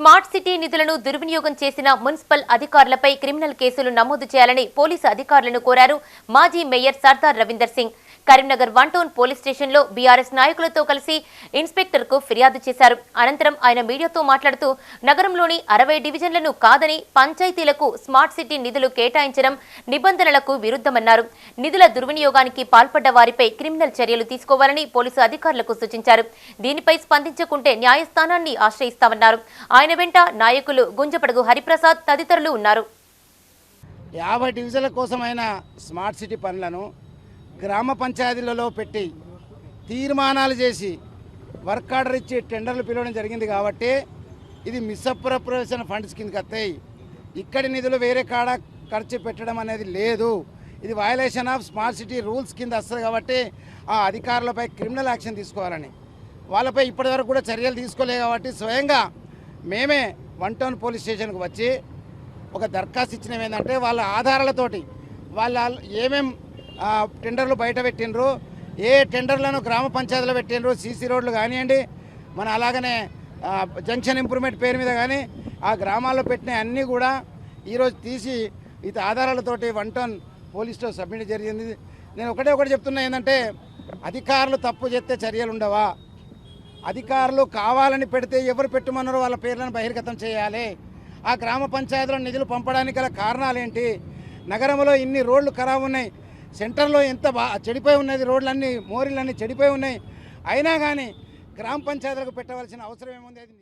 Smart city నిధులను దుర్వినియోగం చేసిన మున్సిపల్ అధికారులపై క్రిమినల్ కేసులు నమోదు చేయాలని పోలీసు అధికారులను కోరారు మాజీ mayor Sardar Ravinder Singh. Karimnagar one town police స్టేషన్లో బీఆర్ఎస్ నాయకులతో కలిసి ఇన్స్పెక్టర్కు ఫిర్యాదు చేశారు. అనంతరం ఆయన మీడియాతో మాట్లాడుతూ నగరంలోని అరవై డివిజన్లను కాదని పంచాయతీలకు స్మార్ట్ సిటీ నిధులు కేటాయించడం నిబంధనలకు విరుద్ధమన్నారు. నిధుల దుర్వినియోగానికి పాల్పడ్డ వారిపై క్రిమినల్ చర్యలు తీసుకోవాలని పోలీసు అధికారులకు సూచించారు. దీనిపై స్పందించకుంటే న్యాయస్థానాన్ని ఆశ్రయిస్తామన్నారు. ఆయన వెంట నాయకులు గుంజపడగు హరిప్రసాద్ తదితరులు ఉన్నారు. యాభై డివిజన్ల కోసమైన స్మార్ట్ సిటీ పనులను గ్రామ పంచాయతీలలో పెట్టి తీర్మానాలు చేసి వర్క్ ఆర్డర్ ఇచ్చి టెండర్లు పిలవడం జరిగింది కాబట్టి ఇది మిస్అప్రప్రవేషన్ ఫండ్స్ కిందకి వస్తాయి. ఇక్కడి నిధులు వేరే కాడ ఖర్చు పెట్టడం అనేది లేదు. ఇది violation of smart city rules కింద వస్తుంది కాబట్టి ఆ అధికారులపై క్రిమినల్ యాక్షన్ తీసుకోవాలని. వాళ్ళపై ఇప్పటివరకు కూడా చర్యలు తీసుకోలేదు కాబట్టి స్వయంగా మేమే వన్ టౌన్ పోలీస్ స్టేషన్కి వచ్చి ఒక దరఖాస్తు ఇచ్చినవి ఏంటంటే వాళ్ళ ఆధారాలతోటి వాళ్ళ ఏమేం టెండర్లు బయట పెట్టినరు ఏ టెండర్లను గ్రామ పంచాయతీలో పెట్టినరు సీసీ రోడ్లు కానివ్వండి మన అలాగనే జంక్షన్ ఇంప్రూవ్మెంట్ పేరు మీద కానీ ఆ గ్రామాల్లో పెట్టిన అన్నీ కూడా ఈరోజు తీసి ఇత ఆధారాలతోటి వన్ టౌన్ పోలీస్లో సబ్మిట్ జరిగింది. నేను ఒకటే ఒకటి చెప్తున్నా ఏంటంటే అధికారులు తప్పు చేస్తే చర్యలు ఉండవా? అధికారులు కావాలని పెడితే ఎవరు పెట్టుమన్నారో వాళ్ళ పేర్లను బహిర్గతం చేయాలి. ఆ గ్రామ పంచాయతీలో నిధులు పంపడానికి గల కారణాలేంటి? నగరంలో ఇన్ని రోడ్లు ఖరాబ్ ఉన్నాయి. సెంటర్లో ఎంత బా చెడిపోయి ఉన్నది రోడ్లన్నీ మోరీలన్నీ చెడిపోయి ఉన్నాయి. అయినా కానీ గ్రామ పంచాయతీలకు పెట్టవలసిన అవసరం ఏముంది? అది